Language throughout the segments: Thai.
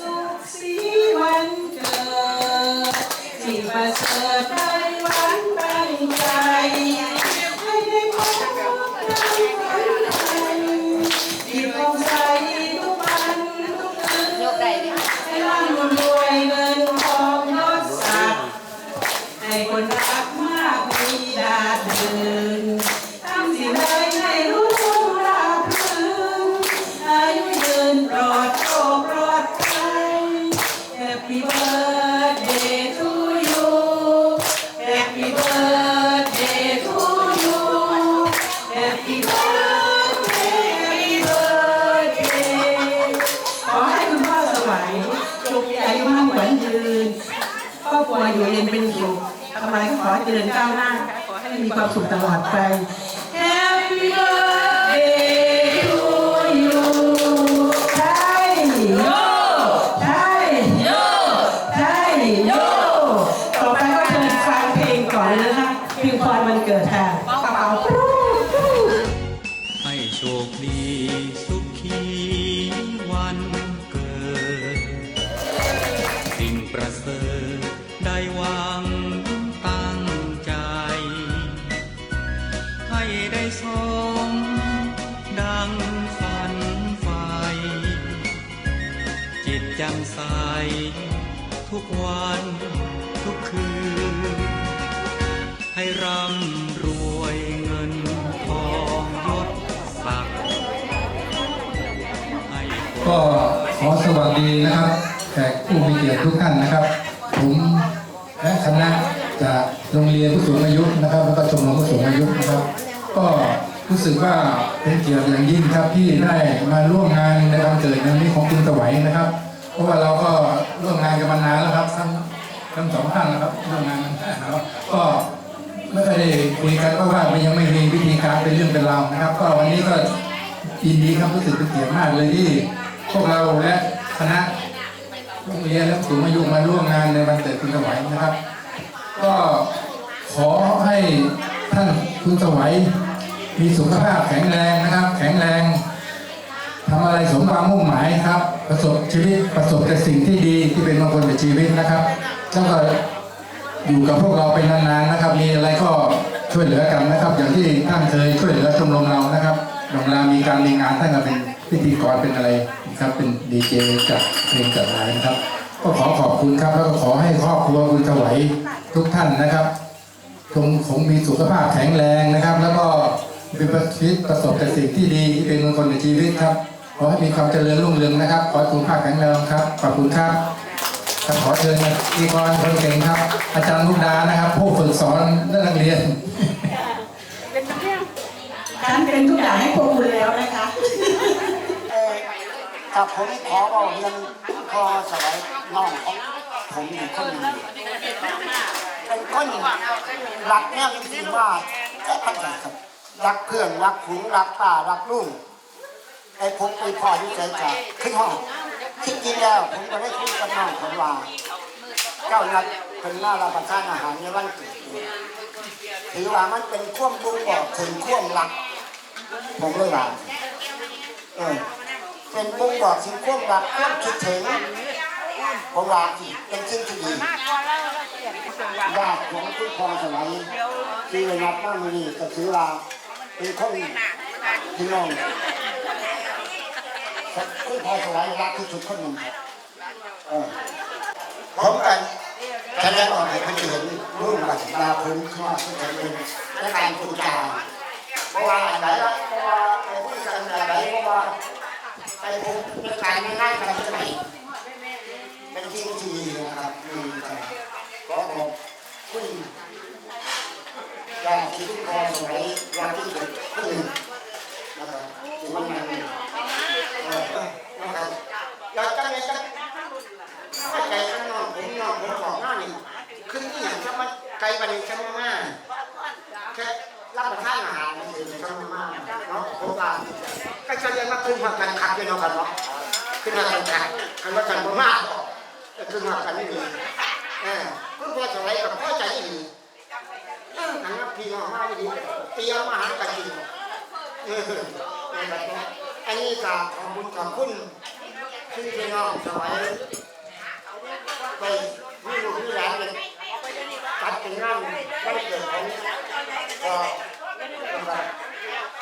สุขสีวันเกิดที่ประเสริฐ เย็นเป็นสุขทำอะไรก็ขอให้เจริญก้าวหน้าให้มีความสุขตลอดไป จำใส ทุกวันทุกคืน ให้ร่ำรวยเงินทองยศศักดิ์ก็ขอสวัสดีนะครับแขกผู้มีเกียรติทุกท่านนะครับ ผมและคณะจากโรงเรียนผู้สูงอายุนะครับ แล้วก็ชมรมผู้สูงอายุนะครับ ก็รู้สึกว่าเป็นเกียรติอย่างยิ่งครับที่ได้มาร่วมงานในวันเกิดในวันนี้ของคุณสวัยนะครับ เพราะว่าเราก็ร่วมงานกันมานานแล้วครับทั้งทั้งสองท่านนะครับร่วมงานกันนะครับก็ไม่เคยได้คุยกันเพราะว่ามันยังไม่มีวิธีการเป็นเรื่องเป็นราวนะครับ ก็วันนี้ก็ยินดีครับรู้สึกเป็นเกียรติมากเลยที่พวกเราและคณะโรงเรียนและสูงอายุมาร่วมงานในวันเกิดคุณสวัยนะครับ ก็ขอให้ท่านคุณสวัยมีสุขภาพแข็งแรงนะครับ แข็งแรง ทำอะไรสมความมุ่งหมายครับ ประสบชีวิตประสบแต่สิ่งที่ดีที่เป็นมงคลกับชีวิตนะครับแล้วก็อยู่กับพวกเราเป็นนานๆนะครับ มีอะไรก็ช่วยเหลือกันนะครับ อย่างที่ท่านเคยช่วยเหลือชมรมเรานะครับโรงแรมมีการมีงานท่านก็เป็นพิธีกรเป็นอะไรนะครับเป็นดีเจจัดเพลงจัดอะไรนะครับ ก็ขอขอบคุณครับ แล้วก็ขอให้ครอบครัวคุณถวายทุกท่านนะครับคงคงมีสุขภาพแข็งแรงนะครับ แล้วก็เป็นประสบแต่สิ่งที่ดีที่เป็นมงคลในชีวิตครับ ขอให้มีความเจริญรุ่งเรืองนะครับ ขอให้สุขภาพแข็งแรงครับ ขอบคุณครับครับขอเชิญพิธีกรคนเก่งครับ อาจารย์ลูกดานะครับ ผู้ฝึกสอนนักเรียนฉันเป็นทุกอย่างให้พวกคุณแล้วนะคะเอ่อกับผมขอบอกเรื่องพอสมัยน้องของผมอยู่คนหนึ่งเป็นคนรักแนวจริงๆว่าแค่พันธุ์ครับรักเพื่อนรักขุนรักป่ารักลุง ไอ้ผมไปพ่อที่ใจจะขึ้นห้องที่จริงแล้วผมก็ได้คุยกับน้องผมว่าเจ้านัดเป็นหน้ารับประทานอาหารในวันเกิดถือว่ามันเป็นข่วมบุงบอกถึงข่วมรัก ผมเลยว่าเออเป็นบ่งบอกถึงความรักควมคิดถึงผมรักที่เป็นสิ่งที่ดีญาติของคุณพ่อสมัยที่ได้รับมามือนี้ก็ถือว่าเป็นคนพี่น้อง คุณพอสมัยรักที่สุดคนหนึ่งเออผมกันแสดงออกให้เพื่นเห็นรุ่นหลักตาผมชอที่จะเป็นและการพูดจาเพราะว่าอะไรล่ะเพราะว่าไอ้พูดกันอะไรเพราะว่าไปผมเป็นการไม่ง่ายกันจะไหนเป็นที่ที่ดีนะครับดีครับขอขอบคุณยาที่ทุกคนสมัยยาที่สุดคุณ นะครับที่มันมันเออนะครับอยากจะเลยจะเข้าใจกันน้องผมน้องผมบอกหน้านี่คือที่อย่างจะมาไกลประเด็นแค่มากๆแค่รับประทานอาหารมันเองแค่มากๆเนาะผมว่าก็จะเรียนมาขึ้นหัวกันขัดกันเนาะกันเนาะ ขึ้นหัวกันขัดกันว่ากันบ่มากขึ้นหัวกันนี่ดีเออเพื่อพอจะไรกับพ่อใจนี่ดีเออทางนับพี่น้องมาไม่ดีเตรียมอาหารกันกินเออนะครับอันนี้ก็ขอบคุณขอบคุณที่พี่น้องสมัยไปมีลูกมีหลานเลยจัดเป็นงานวันเกิดของก็นะครับ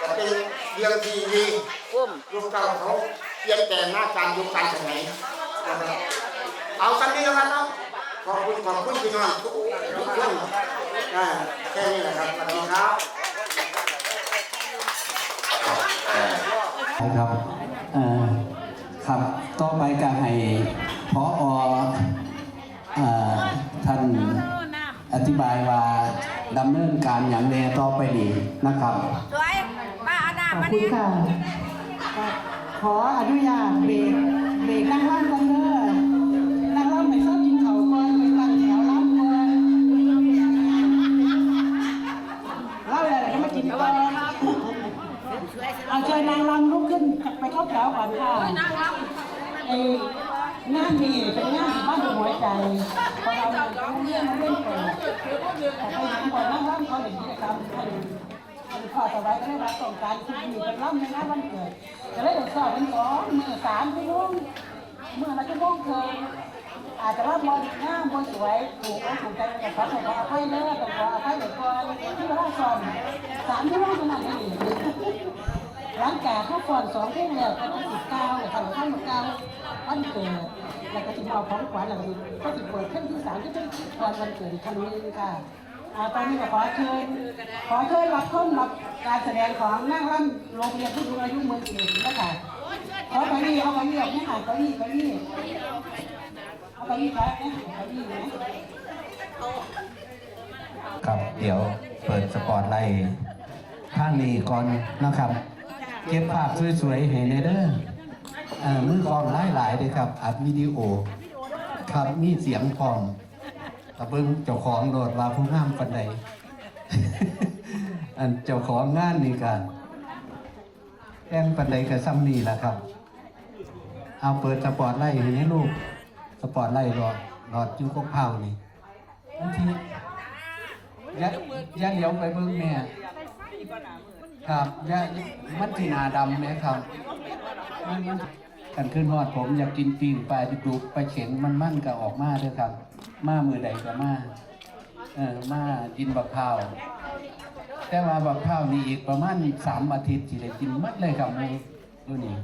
ก็เป็นเรื่องที่ดีลูกเก่าเขา เปลี่ยนแปลงหน้าการยุคการสมัยนะครับเอาสักนิดแล้วกันเนาะขอบคุณขอบคุณพี่น้องทุกทุกคนอ่าแค่นี้แหละครับสวัสดีครับนะครับเอ่อครับต่อไปก็ให้พอเอ่อท่านอธิบายว่าดำเนินการอย่างแน่ต่อไปนี้นะครับสวยป้าเอาหน้าขอบมาคุณนี่ค่ะก็ ขออนุญาตเบรกเบรกนั่งร่ำกันเด้อนั่งร่ำไปชอบกินเขาวก่อนไปตั้งแถวร่ำก่อนเล่าอะไรก็มากินก่อนเอาเชิญนางรำลุกขึ้นไปเข้าแถวก่อนค่ะไอ้งานนี่เป็นงานบ้านหัวใจพอเราเรียนมาเล่นก่อนแต่ไปเห็นก่อนนั่งรำเขาเห็นกิจกรร มให้พ่อสบายก็ได้รับส่งการคิดมีเป็นร่ำในงานวันเกิดจะได้เดือดสอบเป็นสองมือสามชั่วโมงมือละชั่วโมงเคินอาจจะรับบอลหน้าบอลสวยถูกถูกใจกับเขาแต่ว่าอภัยเลิกแต่ว่าอภัยเด็กก่อนที่เราสอนสามชั่วโมงขนาดนี้หลังจากเขาสอนสองเพ่งแล้วก็ที่สิบเก้าเนี่ยทำข้าวเก้าวันเกิดแล้วก็จะเอาของขวัญหลังนี้ก็จะเปิดเพ่องที่สามที่เป็นตอนวันเกิดครั้งนี้ค่ะ อาตอนนี้ก็ขอเชิญขอเชิญรับชมรับการแสดงของนั่งร่ำโรงเรียนผู้สูงอายุเมืองเอกนะคะขอไปนี่เอาไปนี่ไม่หายไปนี่ไปนี่เอาไปนี่ครับไปนี่นะครับเดี๋ยวเปิดสปอร์ตไลท์ข้างนี้ก่อนนะครับ เก็บภาพสวยๆให้ในเด้อมือกองหลายๆเลยครับ อัดวิดีโอ ครับมีเสียงพร้อม ตะเบิ้งเจ้าของโดดว่าผู้งามปันใดอันเจ้าของงานนี่กันแองปันใดกับซ้ำนี่แหละครับ เอาเปิดสปอร์ตไลท์ให้ในลูกสปอร์ตไลท์หลอดหลอดจุกกเผานี่บางทีย่าย่าเหลียวไปเบิ่งแม่ครับย่ามันที่นาดำไหมครับมันมัน กันขึ้นฮอดผมอยากกินปิ้งปลาที่ปลูกปลาเข็งมันมั่นก็ออกมาเด้อครับ มามือใดก็มาเออมากินบักพร้าวแต่ว่าบักพร้าวนี่อีกประมาณสามอาทิตย์สิได้กินมัดเลยครับมือยู่นี่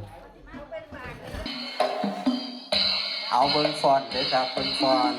เอาเบิ้งฟอนเด้อครับเบิ้งฟอน